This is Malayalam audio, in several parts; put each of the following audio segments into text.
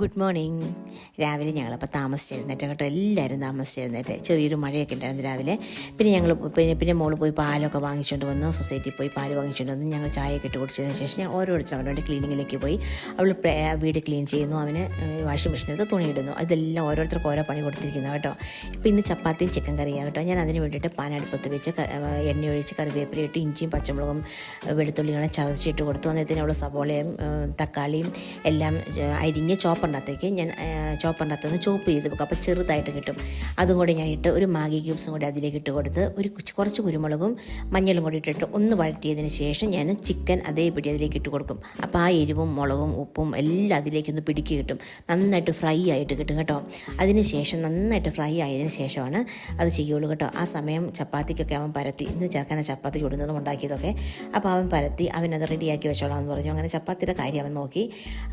Good morning. രാവിലെ ഞങ്ങളപ്പോൾ താമസിച്ച് എഴുന്നേറ്റ് കേട്ടോ. എല്ലാവരും താമസിച്ചെഴുന്നേറ്റ് ചെറിയൊരു മഴയൊക്കെ ഉണ്ടായിരുന്നു രാവിലെ. പിന്നെ ഞങ്ങൾ പിന്നെ പിന്നെ മോൾ പോയി പാലൊക്കെ വാങ്ങിച്ചുകൊണ്ട് വന്നു. സൊസൈറ്റിയിൽ പോയി പാൽ വാങ്ങിച്ചുകൊണ്ട് വന്നു. ഞങ്ങൾ ചായയൊക്കെ ഇട്ട് കുടിച്ചതിന് ശേഷം ഞാൻ ഓരോരുത്തരും അവരുടെ ക്ലീനിങ്ങിലേക്ക് പോയി. അവൾ വീട് ക്ലീൻ ചെയ്യുന്നു. അവന് വാഷിംഗ് മെഷീനെടുത്ത് തുണിയിടുന്നു ഇതെല്ലാം ഓരോരുത്തർക്ക് ഓരോ പണി കൊടുത്തിരിക്കുന്നു കേട്ടോ. ഇപ്പം ഇന്ന് ചപ്പാത്തിയും ചിക്കൻ കറിയാണ് കേട്ടോ. ഞാൻ അതിന് വേണ്ടിയിട്ട് പാനടുപ്പത്ത് വെച്ച് എണ്ണ ഒഴിച്ച് കറിവേപ്പില ഇട്ട് ഇഞ്ചിയും പച്ചമുളകും വെളുത്തുള്ളികളും ചതച്ചിട്ട് കൊടുത്തു. അന്നേരത്തിന് അവൾ സവോളയും തക്കാളിയും എല്ലാം അരിഞ്ഞ് അരിഞ്ഞ് ചോപ്പറിനകത്തേക്ക് ഞാൻ ചോപ്പറിനകത്ത് നിന്ന് ചോപ്പ് ചെയ്ത് വെക്കും. അപ്പോൾ ചെറുതായിട്ട് കിട്ടും. അതും കൂടി ഞാൻ ഇട്ട് ഒരു മാഗി ക്യൂബ്സും കൂടി അതിലേക്ക് ഇട്ട് കൊടുത്ത് ഒരു കുറച്ച് കുരുമുളകും മഞ്ഞളും കൂടി ഇട്ടിട്ട് ഒന്ന് വഴറ്റിയതിന് ശേഷം ഞാൻ ചിക്കൻ അതേപടി അതിലേക്ക് ഇട്ട് കൊടുക്കും. അപ്പോൾ ആ എരിവും മുളകും ഉപ്പും എല്ലാം അതിലേക്കൊന്ന് പിടിക്ക് കിട്ടും. നന്നായിട്ട് ഫ്രൈ ആയിട്ട് കിട്ടും കേട്ടോ. അതിന് ശേഷം നന്നായിട്ട് ഫ്രൈ ആയതിന് ശേഷമാണ് അത് ചെയ്യുള്ളൂ കേട്ടോ. ആ സമയം ചപ്പാത്തിക്കൊക്കെ അവൻ പരത്തി ഇന്ന് ചേർക്കാൻ ചപ്പാത്തി ചുടുന്നതും ഉണ്ടാക്കിയതൊക്കെ. അപ്പോൾ അവൻ പരത്തി അവനത് റെഡിയാക്കി വെച്ചോളാം എന്ന് പറഞ്ഞു. അങ്ങനെ ചപ്പാത്തിയുടെ കാര്യം അവൻ നോക്കി.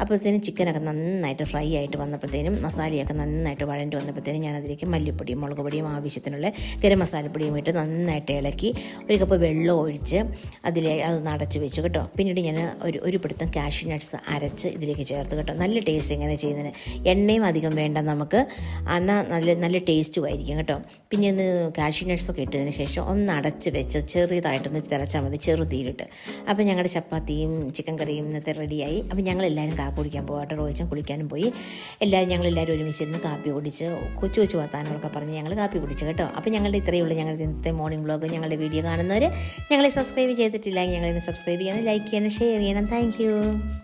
അപ്പോഴത്തേനും ചിക്കനൊക്കെ നന്നായിട്ട് ഫ്രൈ ആയിട്ട് വന്നപ്പോഴത്തേനും മസാലയൊക്കെ നന്നായിട്ട് വഴണ്ടി വന്നപ്പോഴത്തേനും ഞാൻ അതിലേക്ക് മല്ലിപ്പൊടിയും മുളക് പൊടിയും ആവശ്യത്തിനുള്ള ഗരം മസാലപ്പൊടിയും ഇട്ട് നന്നായിട്ട് ഇളക്കി ഒരു കപ്പ് വെള്ളം ഒഴിച്ച് അതിലെ അത് നടച്ച് വെച്ചു കേട്ടോ. പിന്നീട് ഞാൻ ഒരു ഒരു പിടുത്തം കാഷ്യൂ നട്ട്സ് അരച്ച് ഇതിലേക്ക് ചേർത്ത് കേട്ടോ. നല്ല ടേസ്റ്റ് ഇങ്ങനെ ചെയ്യുന്നതിന്. എണ്ണയും അധികം വേണ്ട നമുക്ക്. എന്നാൽ നല്ല നല്ല ടേസ്റ്റും ആയിരിക്കും കേട്ടോ. പിന്നെ ഒന്ന് കാഷ്യൂ നട്ട്സൊക്കെ ഇട്ടതിന് ശേഷം ഒന്ന് അടച്ച് വെച്ച് ചെറിയതായിട്ടൊന്ന് തിളച്ചാൽ മതി ചെറുതീരിട്ട് അപ്പോൾ ഞങ്ങളുടെ ചപ്പാത്തിയും ചിക്കൻ കറിയും ഇന്നത്തെ റെഡിയായി അപ്പോൾ ഞങ്ങളെല്ലാവരും കാപ്പി കുടിക്കാൻ പോകട്ടെ റോയിച്ചും കുളിക്കാനും പോയി. എല്ലാവരും ഞങ്ങൾ എല്ലാവരും ഒരുമിച്ചിരുന്ന് കാപ്പി കുടിച്ച് കൊച്ചു കൊച്ചു വർത്താനങ്ങളൊക്കെ പറഞ്ഞ് ഞങ്ങൾ കാപ്പി കുടിച്ചു കേട്ടോ. അപ്പോൾ ഞങ്ങളുടെ ഇത്രയേ ഉള്ളൂ ഞങ്ങളുടെ ഇന്നത്തെ മോർണിംഗ് വ്ളോഗ് ഞങ്ങളുടെ വീഡിയോ കാണുന്നവർ ഞങ്ങളെ സബ്സ്ക്രൈബ് ചെയ്തിട്ടില്ലെങ്കിൽ ഞങ്ങളിന്ന് സബ്സ്ക്രൈബ് ചെയ്യണം ലൈക്ക് ചെയ്യണം ഷെയർ ചെയ്യണം. താങ്ക്